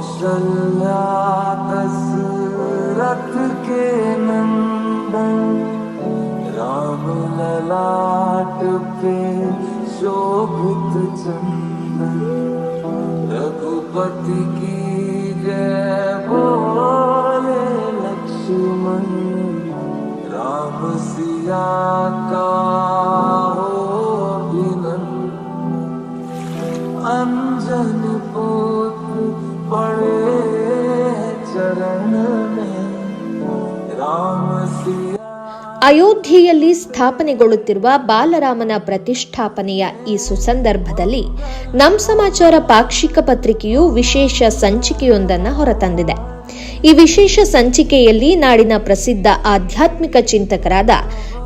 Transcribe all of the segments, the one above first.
कौशल्या दशरथ के नंदन राम ललाट पे रघुपति की लक्ष्मण। राम सिया का हो ಅಯೋಧ್ಯೆಯಲ್ಲಿ ಸ್ಥಾಪನೆಗೊಳ್ಳುತ್ತಿರುವ ಬಾಲರಾಮನ ಪ್ರತಿಷ್ಠಾಪನೆಯ ಈ ಸುಸಂದರ್ಭದಲ್ಲಿ ನಮ್ ಸಮಾಚಾರ ಪಾಕ್ಷಿಕ ಪತ್ರಿಕೆಯು ವಿಶೇಷ ಸಂಚಿಕೆಯೊಂದನ್ನು ಹೊರತಂದಿದೆ. ಈ ವಿಶೇಷ ಸಂಚಿಕೆಯಲ್ಲಿ ನಾಡಿನ ಪ್ರಸಿದ್ಧ ಆಧ್ಯಾತ್ಮಿಕ ಚಿಂತಕರಾದ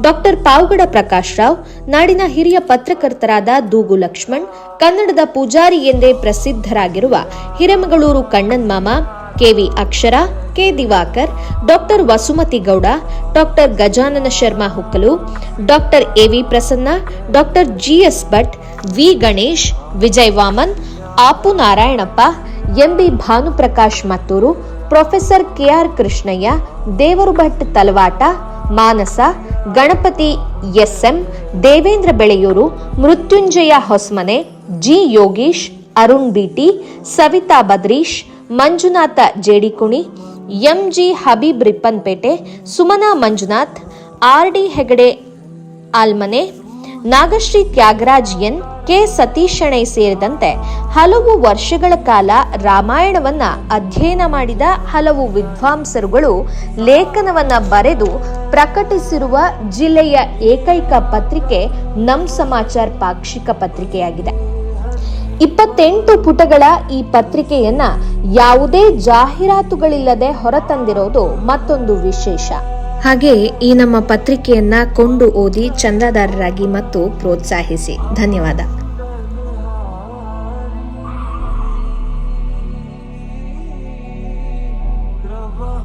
ಡಾಕ್ಟರ್ ಪಾವ್ಗಡ ಪ್ರಕಾಶ್ ರಾವ್, ನಾಡಿನ ಹಿರಿಯ ಪತ್ರಕರ್ತರಾದ ದೂಗು ಲಕ್ಷ್ಮಣ್, ಕನ್ನಡದ ಪೂಜಾರಿ ಎಂದೇ ಪ್ರಸಿದ್ಧರಾಗಿರುವ ಹಿರೇಮಗಳೂರು ಕಣ್ಣನ್ ಮಾಮ KV Akshara K Diwakar, doctor Vasumathi Gowda, doctor Gajanana Sharma Hukkalu, doctor AV Prasanna, doctor GS Bhat, V Ganesh, Vijay Vaman, app Narayanappa MB Bhanuprakash Mattur, professor KR Krishnaiah Devaru Bhat Talavata, Manasa, Ganapathi SM Devendra Beleyur, Mrutyunjaya Hosmane, G Yogish, Arun BT Savitha Badrish, Manjunatha Jedikuni MG Habib Ripponpete, Sumana Manjunath, R D Hegde Almane, Nagashree Thyagaraj N, K ಸತೀಶಣೆ ಸೇರಿದಂತೆ ಹಲವು ವರ್ಷಗಳ ಕಾಲ ರಾಮಾಯಣವನ್ನ ಅಧ್ಯಯನ ಮಾಡಿದ ಹಲವು ವಿದ್ವಾಂಸರುಗಳು ಲೇಖನವನ್ನ ಬರೆದು ಪ್ರಕಟಿಸಿರುವ ಜಿಲ್ಲೆಯ ಏಕೈಕ ಪತ್ರಿಕೆ ನಮ್ ಸಮಾಚಾರ್ ಪಾಕ್ಷಿಕ ಪತ್ರಿಕೆಯಾಗಿದೆ. ಇಪ್ಪತ್ತೆಂಟು ಪುಟಗಳ ಈ ಪತ್ರಿಕೆಯನ್ನ ಯಾವುದೇ ಜಾಹೀರಾತುಗಳಿಲ್ಲದೆ ಹೊರತಂದಿರೋದು ಮತ್ತೊಂದು ವಿಶೇಷ. ಹಾಗೆ ಈ ನಮ್ಮ ಪತ್ರಿಕೆಯನ್ನ ಕೊಂಡು ಓದಿ ಚಂದಾದಾರರಾಗಿ ಮತ್ತು ಪ್ರೋತ್ಸಾಹಿಸಿ. ಧನ್ಯವಾದ.